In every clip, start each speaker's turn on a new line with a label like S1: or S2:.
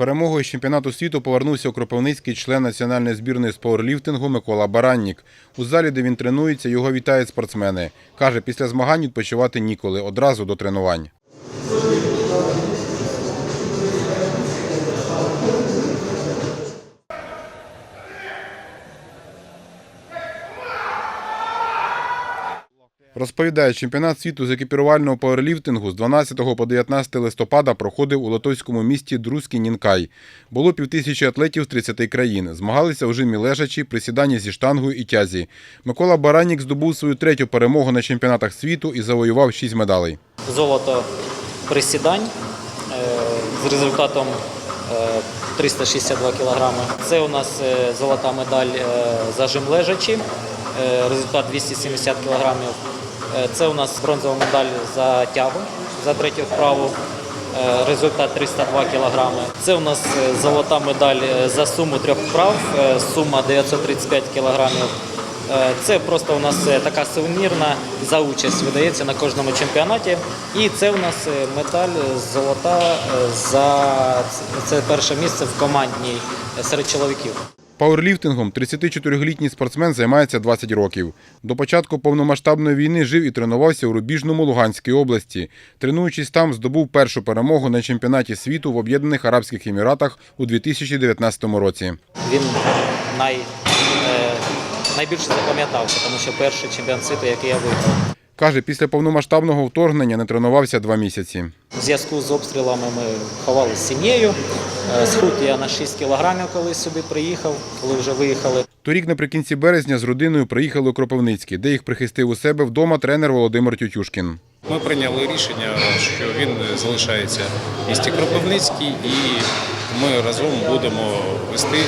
S1: перемогою з чемпіонату світу повернувся у Кропивницький член національної збірної з пауерліфтингу Микола Бараннік. У залі, де він тренується, його вітають спортсмени. Каже, після змагань відпочивати ніколи, одразу до тренувань. Розповідає, чемпіонат світу з екіпірувального пауерліфтингу з 12 по 19 листопада проходив у литовському місті Друзький Нінкай. Було півтисячі атлетів з 30 країн. Змагалися у жимі лежачі, присіданні зі штангою і тязі. Микола Баранік здобув свою третю перемогу на чемпіонатах світу і завоював 6 медалей.
S2: Золото присідань е, з результатом е, 362 кг. Це у нас е, золота медаль е, за жим лежачі, е, результат 270 кг. Це у нас бронзова медаль за тягу за третю вправу. е, Результат 302 кг. Це у нас е, золота медаль е, за суму трьох вправ, е, сума 935 кг. Е, Це просто у нас е, така сувенірна за участь видається на кожному чемпіонаті. І це у нас е, медаль золота е, за це перше місце в командній е, серед чоловіків.
S1: Пауерліфтингом 34-літній спортсмен займається 20 років. До початку повномасштабної війни жив і тренувався у Рубіжному Луганській області. Тренуючись там, здобув першу перемогу на чемпіонаті світу в Об'єднаних Арабських Еміратах у 2019 році.
S2: Він най, е, найбільше запам'ятався, тому що перший чемпіон світу, який я виграв.
S1: Каже, після повномасштабного вторгнення не тренувався два місяці.
S2: У зв'язку з обстрілами ми ховалися з сім'єю. Е, Схуд я на 6 кілограмів, коли сюди приїхав, коли вже виїхали.
S1: Торік наприкінці березня з родиною приїхали у Кропивницький, де їх прихистив у себе вдома тренер Володимир Тютюшкін.
S3: Ми прийняли рішення, що він залишається в місті Кропивницький, і ми разом будемо вести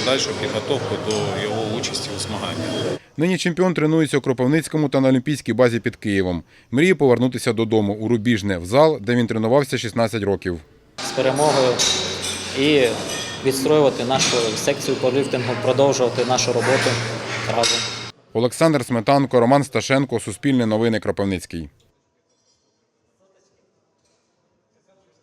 S3: подальшу підготовку до його участі у змаганнях.
S1: Нині чемпіон тренується у Кропивницькому та на Олімпійській базі під Києвом. Мріє повернутися додому у Рубіжне, в зал, де він тренувався 16 років.
S2: з перемогою і відстроювати нашу секцію поліфтингу, продовжувати нашу роботу разом.
S1: Олександр Сметанко, Роман Сташенко, Суспільне новини Кропивницький.